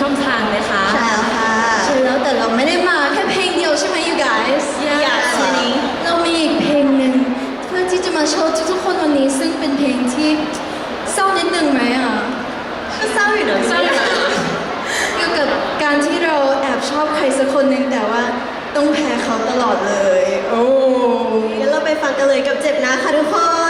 ช่องทางนะคะ ใช่แล้วค่ะใช่แล้วแต่เราไม่ได้มาแค่เพลงเดียวใช่ไหม you guys Yes วันนี้เรามีอีกเพลงหนึ่งเพื่อที่จะมาโชว์ทุกทุกคนวันนี้ ซึ่งเป็นเพลงที่เศร้านิดนึงไหมอะเศร้าอยู่นะเศร้าองเกี่ยวกับการที่เราแอบชอบใครสักคนหนึ่งแต่ว่าต้องแพ้เขาตลอดเลย โอ้งั้นเราไปฟังกันเลยกับเจ็บนะค่ะทุกคน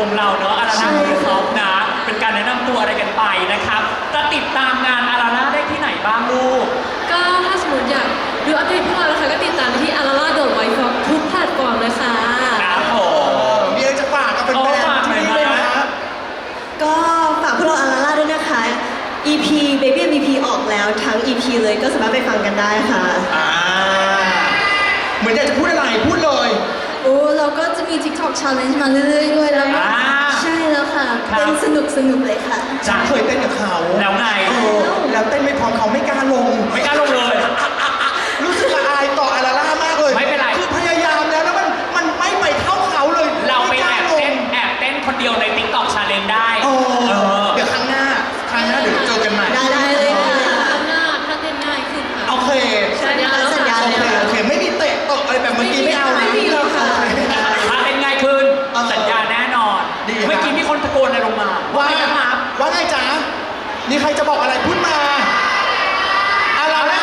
วงเราเนาะอาราน่าใช่คือค่เขานะ เป็นการแนะนำตัวอะไรกันไปนะครับ จะติดตามงานอาราน่าได้ที่ไหนบ้างลูก ก็ถ้าสมมติอยากดูอัปเดตพวกเรานะคะก็ติดตามที่อาราลาโดดไวฟอกทุกแพลตฟอร์มนะคะ ครับผม มีอะไรจะฝากกับแฟนๆที่นี่เลยนะ ก็ฝากพวกเราอาราลาด้วยนะคะ EP Baby MVP ออกแล้วทั้ง EP เลยก็สามารถไปฟังกันได้ค่ะ อ่า เหมือนอยากจะพูดอะไร ของชาเลนจ์มาเรื่อยๆด้วยแล้วก็ใช่แล้วค่ะเต้นสนุกสนุกๆเลยค่ะ จ๋าเคยเต้นกับเขาแล้วไงแล้วเต้นไม่พอเขาไม่กล้าลง ไม่กล้าลงเลย บอกอะไรพูดมาอะไรนะ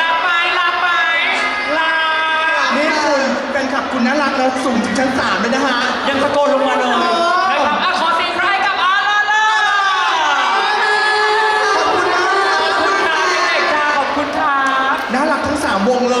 ลาไปลาไปลา นี่คุณแฟนคลับคุณน่ารักแล้วสูงถึงชั้นสามเลยนะฮะ ยังตะโกนลงมาเลยเออ